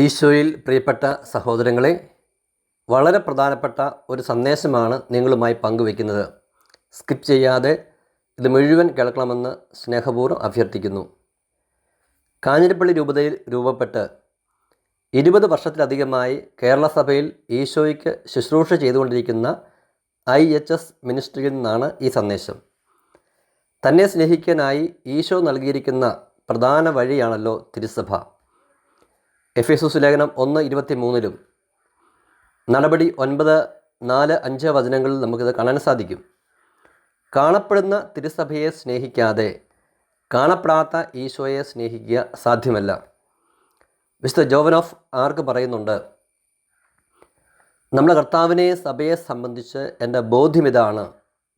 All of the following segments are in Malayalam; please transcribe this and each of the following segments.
ഈശോയിൽ പ്രിയപ്പെട്ട സഹോദരങ്ങളെ വളരെ പ്രധാനപ്പെട്ട ഒരു സന്ദേശമാണ് നിങ്ങളുമായി പങ്കുവയ്ക്കുന്നത്. സ്കിപ്പ് ചെയ്യാതെ ഇത് മുഴുവൻ കേൾക്കണമെന്ന് സ്നേഹപൂർവം അഭ്യർത്ഥിക്കുന്നു. കാഞ്ഞിരപ്പള്ളി രൂപതയിൽ രൂപപ്പെട്ട് ഇരുപത് വർഷത്തിലധികമായി കേരള സഭയിൽ ഈശോയ്ക്ക് ശുശ്രൂഷ ചെയ്തുകൊണ്ടിരിക്കുന്ന ഐ എച്ച് എസ് മിനിസ്ട്രിയിൽ നിന്നാണ് ഈ സന്ദേശം. തന്നെ സ്നേഹിക്കാനായി ഈശോ നൽകിയിരിക്കുന്ന പ്രധാന വഴിയാണല്ലോ തിരുസഭ. എഫ് എസ് ലേഖനം ഒന്ന് ഇരുപത്തി മൂന്നിലും നടപടി ഒൻപത് നാല് അഞ്ച് വചനങ്ങളിൽ നമുക്കിത് കാണാൻ സാധിക്കും. കാണപ്പെടുന്ന തിരുസഭയെ സ്നേഹിക്കാതെ കാണപ്പെടാത്ത ഈശോയെ സ്നേഹിക്കുക സാധ്യമല്ല. വിശുദ്ധ ജോവൻ ഓഫ് ആർക്ക് പറയുന്നുണ്ട് നമ്മുടെ കർത്താവിനെ സഭയെ സംബന്ധിച്ച് എന്റെ ബോധ്യം ഇതാണ്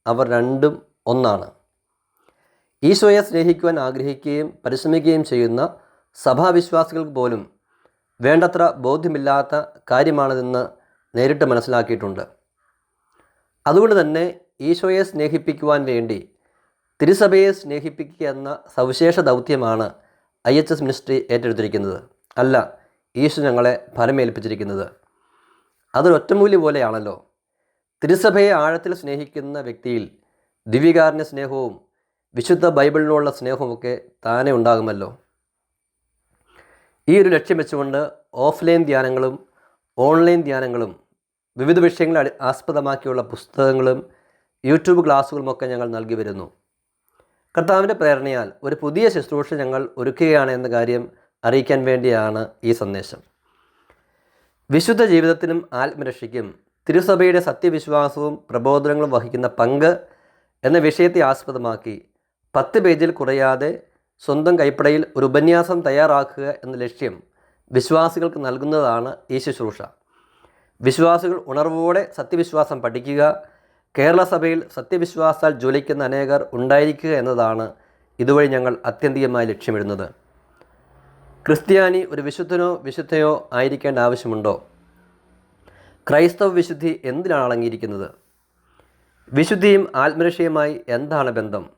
അവർ രണ്ടും ഒന്നാണ്. ഈശോയെ സ്നേഹിക്കുവാൻ ആഗ്രഹിക്കുകയും പരിശ്രമിക്കുകയും ചെയ്യുന്ന സഭാവിശ്വാസികൾക്ക് പോലും വേണ്ടത്ര ബോധ്യമില്ലാത്ത കാര്യമാണിതെന്ന് നേരിട്ട് മനസ്സിലാക്കിയിട്ടുണ്ട്. അതുകൊണ്ട് തന്നെ ഈശോയെ സ്നേഹിപ്പിക്കുവാൻ വേണ്ടി തിരുസഭയെ സ്നേഹിപ്പിക്കുക എന്ന സവിശേഷ ദൗത്യമാണ് ഐ എച്ച് എസ് മിനിസ്ട്രി ഏറ്റെടുത്തിരിക്കുന്നത്. അല്ല ഈശോ ഞങ്ങളെ ഫലമേൽപ്പിച്ചിരിക്കുന്നത് അതൊരു ഒറ്റമൂല്യ പോലെയാണല്ലോ. തിരുസഭയെ ആഴത്തിൽ സ്നേഹിക്കുന്ന വ്യക്തിയിൽ ദിവ്യകാരുണ്യ സ്നേഹവും വിശുദ്ധ ബൈബിളിനുള്ള സ്നേഹവുമൊക്കെ താനെ ഉണ്ടാകുമല്ലോ. ഈ ഒരു ലക്ഷ്യം വെച്ചുകൊണ്ട് ഓഫ്ലൈൻ ധ്യാനങ്ങളും ഓൺലൈൻ ധ്യാനങ്ങളും വിവിധ വിഷയങ്ങളെ ആസ്പദമാക്കിയുള്ള പുസ്തകങ്ങളും യൂട്യൂബ് ക്ലാസ്സുകളുമൊക്കെ ഞങ്ങൾ നൽകി വരുന്നു. കർത്താവിന്റെ പ്രേരണയാൽ ഒരു പുതിയ ശുശ്രൂഷ ഞങ്ങൾ ഒരുക്കുകയാണ് എന്ന കാര്യം അറിയിക്കാൻ വേണ്ടിയാണ് ഈ സന്ദേശം. വിശുദ്ധ ജീവിതത്തിനും ആത്മരക്ഷയ്ക്കും തിരുസഭയുടെ സത്യവിശ്വാസവും പ്രബോധനങ്ങളും വഹിക്കുന്ന പങ്ക് എന്ന വിഷയത്തെ ആസ്പദമാക്കി പത്ത് പേജിൽ കുറയാതെ സ്വന്തം കൈപ്പടയിൽ ഒരു ഉപന്യാസം തയ്യാറാക്കുക എന്ന ലക്ഷ്യം വിശ്വാസികൾക്ക് നൽകുന്നതാണ് ഈ ശുശ്രൂഷ. വിശ്വാസികൾ ഉണർവോടെ സത്യവിശ്വാസം പഠിക്കുക കേരള സഭയിൽ സത്യവിശ്വാസാൽ ജ്വലിക്കുന്ന അനേകർ ഉണ്ടായിരിക്കുക എന്നതാണ് ഇതുവഴി ഞങ്ങൾ അത്യന്തികമായി ലക്ഷ്യമിടുന്നത്. ക്രിസ്ത്യാനി ഒരു വിശുദ്ധനോ വിശുദ്ധയോ ആയിരിക്കേണ്ട ആവശ്യമുണ്ടോ? ക്രൈസ്തവ വിശുദ്ധി എന്തിനാണ് അടങ്ങിയിരിക്കുന്നത്? വിശുദ്ധിയും ആത്മരക്ഷയുമായി എന്താണ് ബന്ധം?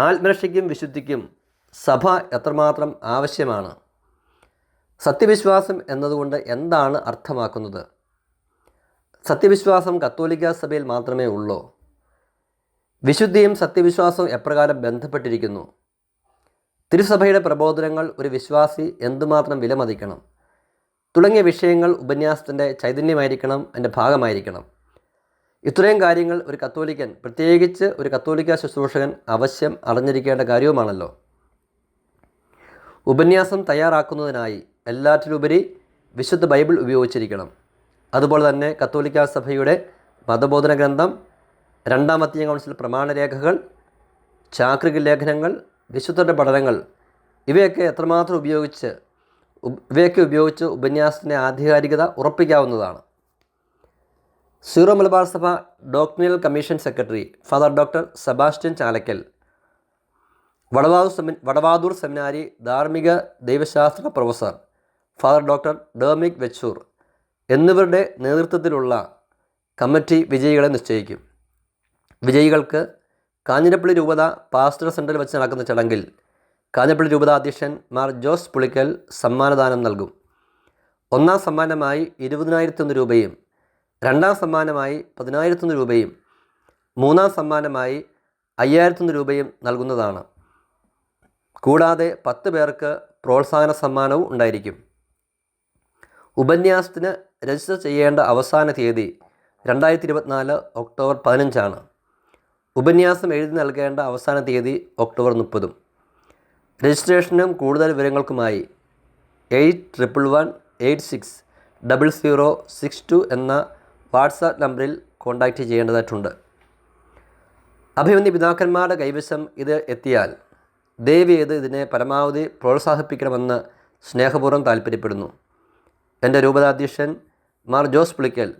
ആത്മരക്ഷയ്ക്കും വിശുദ്ധിക്കും സഭ എത്രമാത്രം ആവശ്യമാണ്? സത്യവിശ്വാസം എന്നതുകൊണ്ട് എന്താണ് അർത്ഥമാക്കുന്നത്? സത്യവിശ്വാസം കത്തോലിക്ക സഭയിൽ മാത്രമേ ഉള്ളൂ. വിശുദ്ധിയും സത്യവിശ്വാസവും എപ്രകാരം ബന്ധപ്പെട്ടിരിക്കുന്നു? തിരുസഭയുടെ പ്രബോധനങ്ങൾ ഒരു വിശ്വാസി എന്തുമാത്രം വിലമതിക്കണം? തുടങ്ങിയ വിഷയങ്ങൾ ഉപന്യാസത്തിന്റെ ചൈതന്യമായിരിക്കണം എന്റെ ഭാഗമായിരിക്കണം. ഇത്രയും കാര്യങ്ങൾ ഒരു കത്തോലിക്കൻ പ്രത്യേകിച്ച് ഒരു കത്തോലിക്ക ശുശ്രൂഷകൻ അവശ്യം അറിഞ്ഞിരിക്കേണ്ട കാര്യവുമാണല്ലോ. ഉപന്യാസം തയ്യാറാക്കുന്നതിനായി എല്ലാറ്റിലുപരി വിശുദ്ധ ബൈബിൾ ഉപയോഗിച്ചിരിക്കണം. അതുപോലെ തന്നെ കത്തോലിക്ക സഭയുടെ മതബോധന ഗ്രന്ഥം രണ്ടാം കൗൺസിൽ പ്രമാണരേഖകൾ ചാക്രിക ലേഖനങ്ങൾ വിശുദ്ധരുടെ പഠനങ്ങൾ ഇവയൊക്കെ എത്രമാത്രം ഉപയോഗിച്ച് ഇവയൊക്കെ ഉപയോഗിച്ച് ഉപന്യാസത്തിന്റെ ആധികാരികത ഉറപ്പിക്കാവുന്നതാണ്. സീറോ മലബാർ സഭ doctrinal commission secretary father doctor Sebastian Chalakkal Vadavathoor semi Vadavathoor seminary ധാർമ്മിക ദൈവശാസ്ത്ര പ്രൊഫസർ ഫാദർ ഡോക്ടർ ഡേമിക് വെച്ചൂർ എന്നിവരുടെ നേതൃത്വത്തിലുള്ള കമ്മിറ്റി വിജയികളെ നിശ്ചയിക്കും. വിജയികൾക്ക് കാഞ്ഞിരപ്പള്ളി രൂപത പാസ്റ്റർ സെന്ററിൽ വെച്ച് നടക്കുന്ന ചടങ്ങിൽ കാഞ്ഞിരപ്പള്ളി രൂപത അധ്യക്ഷൻ മാർ ജോസ് പുളിക്കൽ സമ്മാനദാനം നൽകും. ഒന്നാം സമ്മാനമായി ഇരുപതിനായിരത്തി ഒന്ന് രൂപയും രണ്ടാം സമ്മാനമായി പതിനായിരത്തൊന്ന് രൂപയും മൂന്നാം സമ്മാനമായി അയ്യായിരത്തൊന്ന് രൂപയും നൽകുന്നതാണ്. കൂടാതെ പത്ത് പേർക്ക് പ്രോത്സാഹന സമ്മാനവും ഉണ്ടായിരിക്കും. ഉപന്യാസത്തിന് രജിസ്റ്റർ ചെയ്യേണ്ട അവസാന തീയതി രണ്ടായിരത്തി ഇരുപത്തിനാല് ഒക്ടോബർ പതിനഞ്ചാണ്. ഉപന്യാസം എഴുതി നൽകേണ്ട അവസാന തീയതി ഒക്ടോബർ മുപ്പതും. രജിസ്ട്രേഷനും കൂടുതൽ വിവരങ്ങൾക്കുമായി eight triple one eight six double zero six two എന്ന വാട്സാപ്പ് നമ്പറിൽ കോൺടാക്റ്റ് ചെയ്യേണ്ടതായിട്ടുണ്ട്. അഭിമന്യ പിതാക്കന്മാരുടെ കൈവശം ഇത് എത്തിയാൽ ദേവി ചെയ്ത് ഇതിനെ പരമാവധി പ്രോത്സാഹിപ്പിക്കണമെന്ന് സ്നേഹപൂർവം താല്പര്യപ്പെടുന്നു എന്റെ രൂപതാധ്യക്ഷൻ മാർ ജോസ് പുളിക്കൽ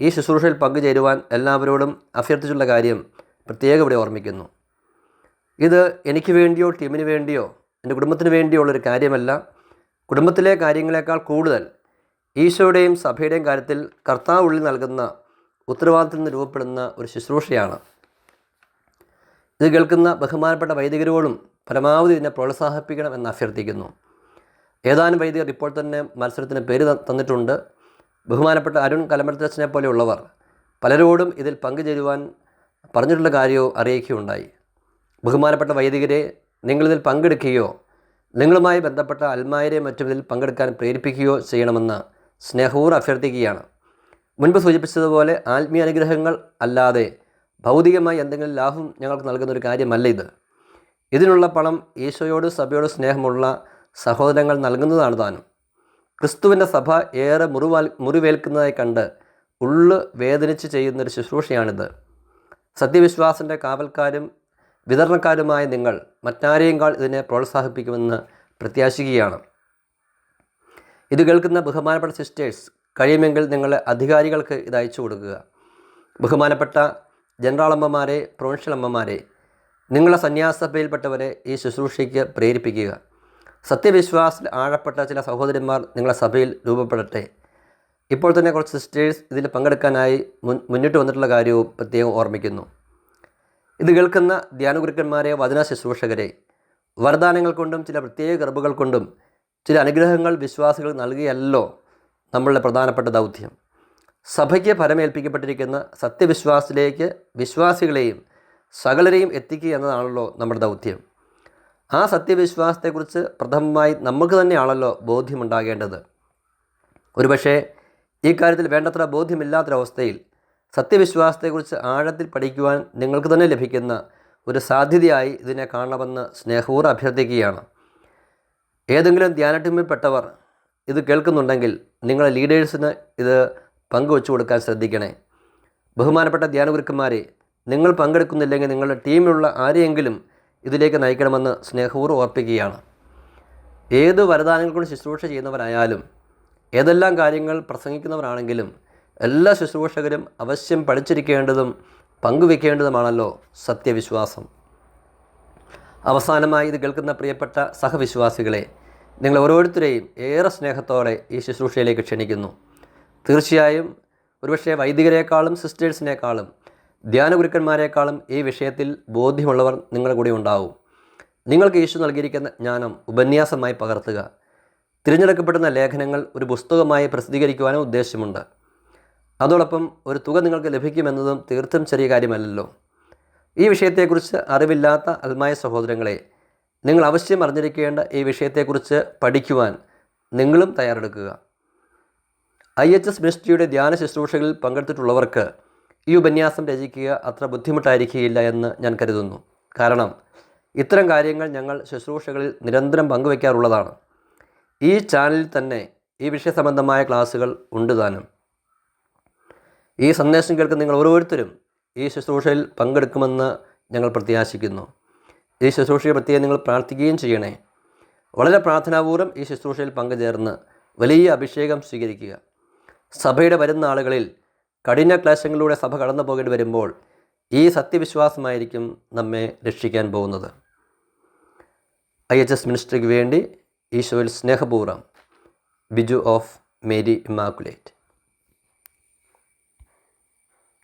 ഈ ശുശ്രൂഷയിൽ പങ്കുചേരുവാൻ എല്ലാവരോടും അഭ്യർത്ഥിച്ചുള്ള കാര്യം പ്രത്യേകം ഇവിടെ ഓർമ്മിക്കുന്നു. ഇത് എനിക്ക് വേണ്ടിയോ ടീമിന് വേണ്ടിയോ എന്റെ കുടുംബത്തിന് വേണ്ടിയോ ഉള്ളൊരു കാര്യമല്ല. കുടുംബത്തിലെ കാര്യങ്ങളെക്കാൾ കൂടുതൽ ഈശോയുടെയും സഭയുടെയും കാര്യത്തിൽ കർത്താവ് ഉള്ളിൽ നൽകുന്ന ഉത്തരവാദിത്തത്തിൽ നിന്ന് രൂപപ്പെടുന്ന ഒരു ശുശ്രൂഷയാണ്. ഇത് കേൾക്കുന്ന ബഹുമാനപ്പെട്ട വൈദികരോടും പരമാവധി ഇതിനെ പ്രോത്സാഹിപ്പിക്കണം എന്ന് അഭ്യർത്ഥിക്കുന്നു. ഏതാനും വൈദികർ ഇപ്പോൾ തന്നെ മത്സരത്തിന് പേര് തന്നിട്ടുണ്ട്. ബഹുമാനപ്പെട്ട അരുൺ കലമരത്തച്ഛനെ പോലെയുള്ളവർ പലരോടും ഇതിൽ പങ്കുചേരുവാൻ പറഞ്ഞിട്ടുള്ള കാര്യവും അറിയിക്കുകയുണ്ടായി. ബഹുമാനപ്പെട്ട വൈദികരെ നിങ്ങളിതിൽ പങ്കെടുക്കുകയോ നിങ്ങളുമായി ബന്ധപ്പെട്ട അൽമാരെ മറ്റും ഇതിൽ പങ്കെടുക്കാൻ പ്രേരിപ്പിക്കുകയോ ചെയ്യണമെന്ന് സ്നേഹപൂർവം അഭ്യർത്ഥിക്കുകയാണ്. മുൻപ് സൂചിപ്പിച്ചതുപോലെ ആത്മീയ അനുഗ്രഹങ്ങൾ അല്ലാതെ ഭൗതികമായി എന്തെങ്കിലും ലാഭം ഞങ്ങൾക്ക് നൽകുന്ന ഒരു കാര്യമല്ല ഇത്. ഇതിനുള്ള പണം ഈശോയോട് സഭയോട് സ്നേഹമുള്ള സഹോദരങ്ങൾ നൽകുന്നതാണ് താനും. ക്രിസ്തുവിന്റെ സഭ ഏറെ മുറിവാൽ മുറിവേൽക്കുന്നതായി കണ്ട് ഉള്ളു വേദനിച്ച് ചെയ്യുന്നൊരു ശുശ്രൂഷയാണിത്. സത്യവിശ്വാസിന്റെ കാവൽക്കാരും വിതരണക്കാരുമായ നിങ്ങൾ മറ്റാരെയുംകാൾ ഇതിനെ പ്രോത്സാഹിപ്പിക്കുമെന്ന് പ്രത്യാശിക്കുകയാണ്. ഇത് കേൾക്കുന്ന ബഹുമാനപ്പെട്ട സിസ്റ്റേഴ്സ് കഴിയുമെങ്കിൽ നിങ്ങളെ അധികാരികൾക്ക് ഇത് അയച്ചു കൊടുക്കുക. ബഹുമാനപ്പെട്ട ജനറൽ അമ്മമാരെ പ്രൊവിൻഷ്യൽ അമ്മമാരെ നിങ്ങളെ സന്യാസഭയിൽപ്പെട്ടവരെ ഈ ശുശ്രൂഷയ്ക്ക് പ്രേരിപ്പിക്കുക. സത്യവിശ്വാസത്തിൽ ആഴപ്പെട്ട ചില സഹോദരന്മാർ നിങ്ങളെ സഭയിൽ രൂപപ്പെടട്ടെ. ഇപ്പോൾ തന്നെ കുറച്ച് സിസ്റ്റേഴ്സ് ഇതിൽ പങ്കെടുക്കാനായി മുൻ മുന്നിട്ട് വന്നിട്ടുള്ള കാര്യവും പ്രത്യേകം ഓർമ്മിക്കുന്നു. ഇത് കേൾക്കുന്ന ധ്യാനഗുരുക്കന്മാരെ വചന ശുശ്രൂഷകരെ വരദാനങ്ങൾ കൊണ്ടും ചില പ്രത്യേക കൃപകൾ കൊണ്ടും ചില അനുഗ്രഹങ്ങൾ വിശ്വാസികൾ നൽകിയല്ലോ നമ്മളുടെ പ്രധാനപ്പെട്ട ദൗത്യം. സഭയ്ക്ക് ഫലമേൽപ്പിക്കപ്പെട്ടിരിക്കുന്ന സത്യവിശ്വാസത്തിലേക്ക് വിശ്വാസികളെയും സകലരെയും എത്തിക്കുക എന്നതാണല്ലോ നമ്മുടെ ദൗത്യം. ആ സത്യവിശ്വാസത്തെക്കുറിച്ച് പ്രഥമമായി നമുക്ക് തന്നെയാണല്ലോ ബോധ്യമുണ്ടാകേണ്ടത്. ഒരുപക്ഷേ ഈ കാര്യത്തിൽ വേണ്ടത്ര ബോധ്യമില്ലാത്തൊരവസ്ഥയിൽ സത്യവിശ്വാസത്തെക്കുറിച്ച് ആഴത്തിൽ പഠിക്കുവാൻ നിങ്ങൾക്ക് തന്നെ ലഭിക്കുന്ന ഒരു സാധ്യതയായി ഇതിനെ കാണണമെന്ന് സ്നേഹപൂർവം അഭ്യർത്ഥിക്കുകയാണ്. ഏതെങ്കിലും ധ്യാന ടീമിൽപ്പെട്ടവർ ഇത് കേൾക്കുന്നുണ്ടെങ്കിൽ നിങ്ങളെ ലീഡേഴ്സിന് ഇത് പങ്കുവെച്ചു കൊടുക്കാൻ ശ്രദ്ധിക്കണേ. ബഹുമാനപ്പെട്ട ധ്യാനഗുരുക്കന്മാരെ നിങ്ങൾ പങ്കെടുക്കുന്നില്ലെങ്കിൽ നിങ്ങളുടെ ടീമിലുള്ള ആരെയെങ്കിലും ഇതിലേക്ക് നയിക്കണമെന്ന് സ്നേഹപൂർവം ഓർപ്പിക്കുകയാണ്. ഏത് വരദാനങ്ങൾ കൊണ്ട് ശുശ്രൂഷ ചെയ്യുന്നവരായാലും ഏതെല്ലാം കാര്യങ്ങൾ പ്രസംഗിക്കുന്നവരാണെങ്കിലും എല്ലാ ശുശ്രൂഷകരും അവശ്യം പഠിച്ചിരിക്കേണ്ടതും പങ്കുവെക്കേണ്ടതുമാണല്ലോ സത്യവിശ്വാസം. അവസാനമായി ഇത് കേൾക്കുന്ന പ്രിയപ്പെട്ട സഹവിശ്വാസികളെ നിങ്ങൾ ഓരോരുത്തരെയും ഏറെ സ്നേഹത്തോടെ ഈ ശുശ്രൂഷയിലേക്ക് ക്ഷണിക്കുന്നു. തീർച്ചയായും ഒരുപക്ഷെ വൈദികരെക്കാളും സിസ്റ്റേഴ്സിനേക്കാളും ധ്യാനഗുരുക്കന്മാരെക്കാളും ഈ വിഷയത്തിൽ ബോധ്യമുള്ളവർ നിങ്ങളുടെ കൂടെ ഉണ്ടാവും. നിങ്ങൾക്ക് യേശു നൽകിയിരിക്കുന്ന ജ്ഞാനം ഉപന്യാസമായി പകർത്തുക. തിരഞ്ഞെടുക്കപ്പെടുന്ന ലേഖനങ്ങൾ ഒരു പുസ്തകമായി പ്രസിദ്ധീകരിക്കുവാനും ഉദ്ദേശമുണ്ട്. അതോടൊപ്പം ഒരു തുക നിങ്ങൾക്ക് ലഭിക്കുമെന്നതും തീർത്തും ചെറിയ കാര്യമല്ലല്ലോ. ഈ വിഷയത്തെക്കുറിച്ച് അറിവില്ലാത്ത അൽമായ സഹോദരങ്ങളെ നിങ്ങൾ അവശ്യം അറിഞ്ഞിരിക്കേണ്ട ഈ വിഷയത്തെക്കുറിച്ച് പഠിക്കുവാൻ നിങ്ങളും തയ്യാറെടുക്കുക. ഐ എച്ച് എസ് മിനിസ്ട്രിയുടെ ധ്യാന ശുശ്രൂഷകളിൽ പങ്കെടുത്തിട്ടുള്ളവർക്ക് ഈ ഉപന്യാസം രചിക്കുക അത്ര ബുദ്ധിമുട്ടായിരിക്കുകയില്ല എന്ന് ഞാൻ കരുതുന്നു. കാരണം ഇത്തരം കാര്യങ്ങൾ ഞങ്ങൾ ശുശ്രൂഷകളിൽ നിരന്തരം പങ്കുവയ്ക്കാറുള്ളതാണ് ഈ ചാനലിൽ തന്നെ ഈ വിഷയ സംബന്ധമായ ക്ലാസ്സുകൾ ഉണ്ട് താനും. ഈ സന്ദേശം കേൾക്കുന്ന നിങ്ങൾ ഓരോരുത്തരും ഈ ശുശ്രൂഷയിൽ പങ്കെടുക്കുമെന്ന് ഞങ്ങൾ പ്രത്യാശിക്കുന്നു. ഈ ശുശ്രൂഷയെ പ്രത്യേകം നിങ്ങൾ പ്രാർത്ഥിക്കുകയും ചെയ്യണേ. വളരെ പ്രാർത്ഥനാപൂർവം ഈ ശുശ്രൂഷയിൽ പങ്കുചേർന്ന് വലിയ അഭിഷേകം സ്വീകരിക്കുക. സഭയുടെ വരുന്ന ആളുകളിൽ കഠിന ക്ലേശങ്ങളിലൂടെ സഭ കടന്നു പോകേണ്ടി വരുമ്പോൾ ഈ സത്യവിശ്വാസമായിരിക്കും നമ്മെ രക്ഷിക്കാൻ പോകുന്നത്. ഐ എച്ച് എസ് മിനിസ്ട്രിക്ക് വേണ്ടി ഈശോയിൽ സ്നേഹപൂർവം ബിജു ഓഫ് മേരി ഇമാക്കുലേറ്റ്